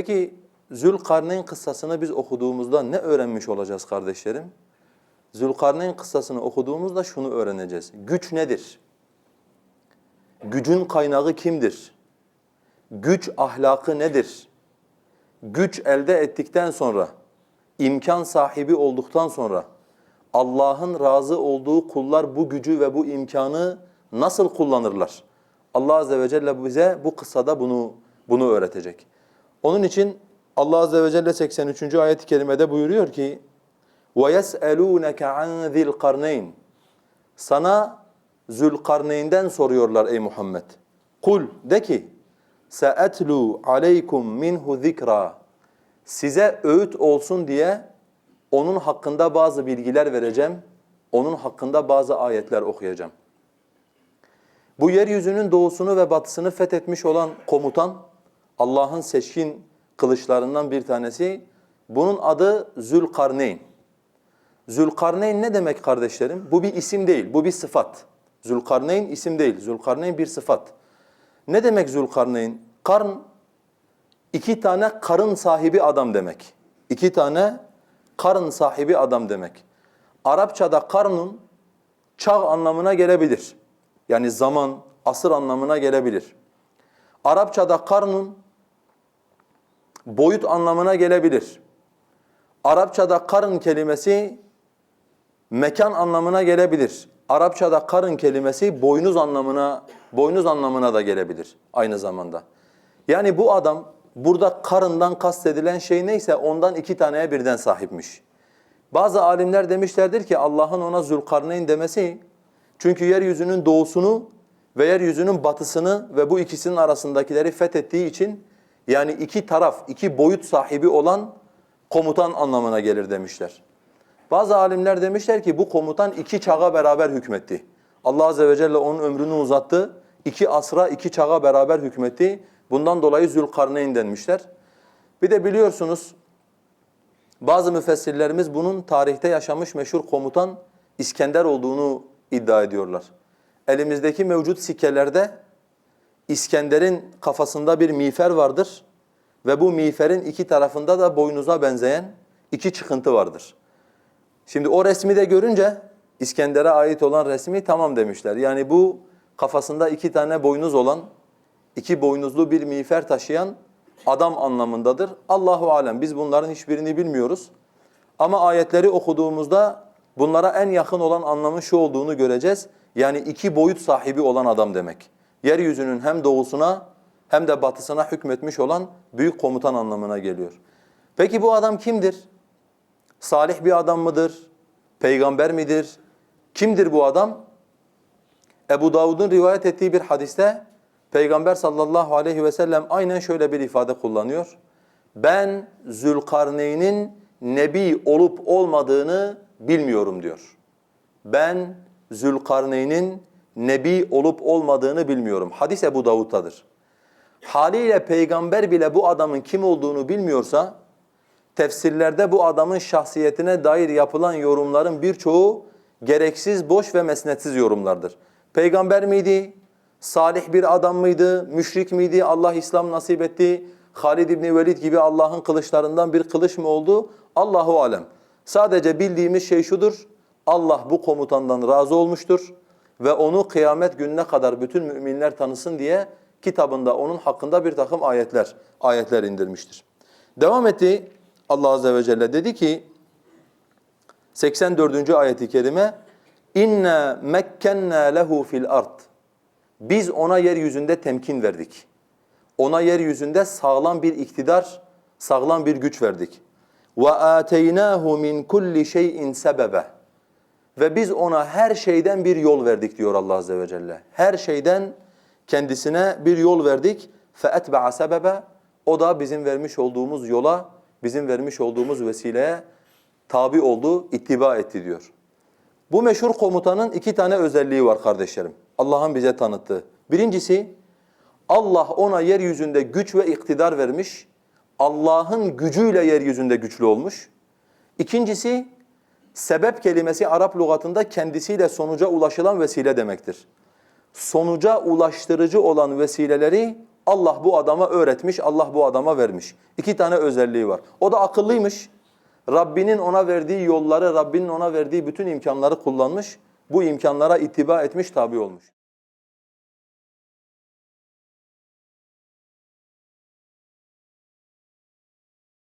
Peki Zülkarneyn kıssasını biz okuduğumuzda ne öğrenmiş olacağız kardeşlerim? Zülkarneyn kıssasını okuduğumuzda şunu öğreneceğiz. Güç nedir? Gücün kaynağı kimdir? Güç ahlakı nedir? Güç elde ettikten sonra, imkan sahibi olduktan sonra Allah'ın razı olduğu kullar bu gücü ve bu imkanı nasıl kullanırlar? Allah azze ve celle bize bu kıssada bunu bunu öğretecek. Onun için Allah azze ve celle 83. ayet-i kerimede buyuruyor ki: وَيَسْأَلُونَكَ عَنْ ذِي الْقَرْنَيْنِ Sana Zülkarneyn'den soruyorlar ey Muhammed. Kul de ki سَأَتْلُوا عَلَيْكُمْ مِنْهُ ذِكْرًا Size öğüt olsun diye onun hakkında bazı bilgiler vereceğim. Onun hakkında bazı ayetler okuyacağım. Bu yeryüzünün doğusunu ve batısını fethetmiş olan komutan, Allah'ın seçkin kılıçlarından bir tanesi. Bunun adı Zülkarneyn. Zülkarneyn ne demek kardeşlerim? Bu bir isim değil, bu bir sıfat. Zülkarneyn isim değil, Zülkarneyn bir sıfat. Ne demek Zülkarneyn? Karn, iki tane karın sahibi adam demek. İki tane karın sahibi adam demek. Arapçada karnun çağ anlamına gelebilir. Yani zaman, asır anlamına gelebilir. Arapçada karnun boyut anlamına gelebilir. Arapçada karın kelimesi mekan anlamına gelebilir. Arapçada karın kelimesi boynuz anlamına boynuz anlamına da gelebilir aynı zamanda. Yani bu adam burada karından kastedilen şey neyse ondan iki taneye birden sahipmiş. Bazı alimler demişlerdir ki Allah'ın ona Zülkarneyn demesi çünkü yeryüzünün doğusunu ve yeryüzünün batısını ve bu ikisinin arasındakileri fethettiği için yani iki taraf, iki boyut sahibi olan komutan anlamına gelir demişler. Bazı alimler demişler ki bu komutan iki çağa beraber hükmetti. Allah azze ve celle onun ömrünü uzattı. İki asra, iki çağa beraber hükmetti. Bundan dolayı Zülkarneyn denmişler. Bir de biliyorsunuz bazı müfessirlerimiz bunun tarihte yaşamış meşhur komutan İskender olduğunu iddia ediyorlar. Elimizdeki mevcut sikkelerde İskender'in kafasında bir miğfer vardır ve bu miğferin iki tarafında da boynuza benzeyen iki çıkıntı vardır. Şimdi o resmi de görünce İskender'e ait olan resmi tamam demişler. Yani bu kafasında iki tane boynuz olan, iki boynuzlu bir miğfer taşıyan adam anlamındadır. Allahu alem biz bunların hiçbirini bilmiyoruz. Ama ayetleri okuduğumuzda bunlara en yakın olan anlamın şu olduğunu göreceğiz. Yani iki boyut sahibi olan adam demek. Yeryüzünün hem doğusuna hem de batısına hükmetmiş olan büyük komutan anlamına geliyor. Peki bu adam kimdir? Salih bir adam mıdır? Peygamber midir? Kimdir bu adam? Ebu Davud'un rivayet ettiği bir hadiste Peygamber sallallahu aleyhi ve sellem aynen şöyle bir ifade kullanıyor. Ben Zülkarneyn'in nebi olup olmadığını bilmiyorum diyor. Ben Zülkarneyn'in nebi olup olmadığını bilmiyorum. Hadis Ebu Davud'tadır. Haliyle peygamber bile bu adamın kim olduğunu bilmiyorsa tefsirlerde bu adamın şahsiyetine dair yapılan yorumların birçoğu gereksiz, boş ve mesnetsiz yorumlardır. Peygamber miydi? Salih bir adam mıydı? Müşrik miydi? Allah İslam nasip etti. Halid İbni Velid gibi Allah'ın kılıçlarından bir kılıç mı oldu? Allahu alem. Sadece bildiğimiz şey şudur. Allah bu komutandan razı olmuştur ve onu kıyamet gününe kadar bütün müminler tanısın diye kitabında onun hakkında bir takım ayetler ayetler indirmiştir. Devam etti Allah azze ve celle dedi ki 84. ayeti kerime inna mekkenna lehu fil ard biz ona yeryüzünde temkin verdik. Ona yeryüzünde sağlam bir iktidar, sağlam bir güç verdik. Ve ateynahu min kulli şeyin sebebe. Ve biz ona her şeyden bir yol verdik diyor Allah azze ve celle. Her şeyden kendisine bir yol verdik. فَاَتْبَعَ sebebe. O da bizim vermiş olduğumuz yola, bizim vermiş olduğumuz vesileye tabi oldu, ittiba etti diyor. Bu meşhur komutanın iki tane özelliği var kardeşlerim. Allah'ın bize tanıttığı. Birincisi Allah ona yeryüzünde güç ve iktidar vermiş. Allah'ın gücüyle yeryüzünde güçlü olmuş. İkincisi sebep kelimesi Arap lügatında kendisiyle sonuca ulaşılan vesile demektir. Sonuca ulaştırıcı olan vesileleri Allah bu adama öğretmiş, Allah bu adama vermiş. İki tane özelliği var. O da akıllıymış. Rabbinin ona verdiği yolları, Rabbinin ona verdiği bütün imkanları kullanmış. Bu imkanlara ittiba etmiş, tabi olmuş.